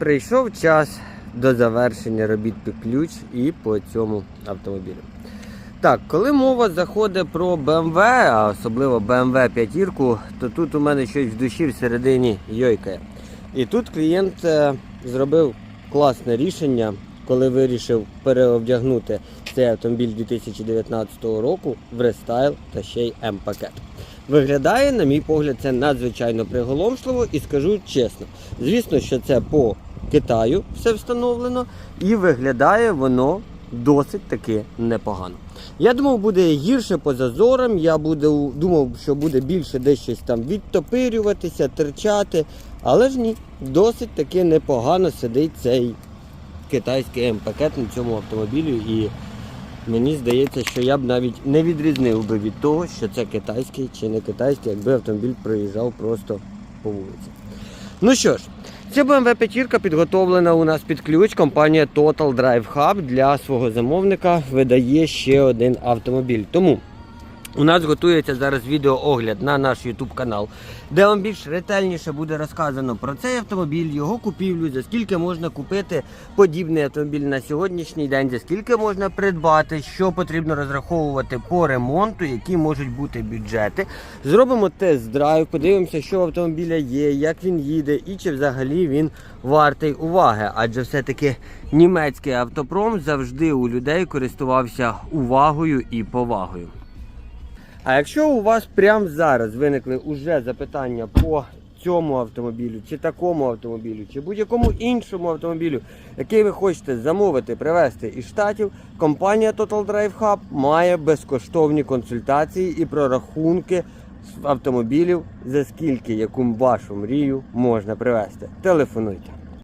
прийшов час до завершення робіт під ключ і по цьому автомобілю. Так, коли мова заходить про BMW, а особливо BMW 5, то тут у мене щось в душі всередині йойкає. І тут клієнт е, зробив класне рішення, коли вирішив переобдягнути цей автомобіль 2019 року в рестайл та ще й М-пакет. Виглядає, на мій погляд, це надзвичайно приголомшливо і скажу чесно. Звісно, що це по Китаю все встановлено, і виглядає воно досить таки непогано. Я думав, буде гірше по зазорам, я буду, думав, що буде більше десь там відтопирюватися, терчати. Але ж ні, досить таки непогано сидить цей китайський М-пакет на цьому автомобілі. І мені здається, що я б навіть не відрізнив би від того, що це китайський чи не китайський, якби автомобіль проїжджав просто по вулиці. Ну що ж, ця BMW 5 підготовлена у нас під ключ. Компанія Total Drive Hub для свого замовника видає ще один автомобіль. Тому у нас готується зараз відеоогляд на наш YouTube канал, де вам більш ретельніше буде розказано про цей автомобіль, його купівлю, за скільки можна купити подібний автомобіль на сьогоднішній день, за скільки можна придбати, що потрібно розраховувати по ремонту, які можуть бути бюджети. Зробимо тест-драйв, подивимося, що в автомобіля є, як він їде і чи взагалі він вартий уваги. Адже все-таки німецький автопром завжди у людей користувався увагою і повагою. А якщо у вас прямо зараз виникли уже запитання по цьому автомобілю, чи такому автомобілю, чи будь-якому іншому автомобілю, який ви хочете замовити, привезти із штатів, компанія Total Drive Hub має безкоштовні консультації і прорахунки автомобілів, за скільки яку вашу мрію можна привезти. Телефонуйте.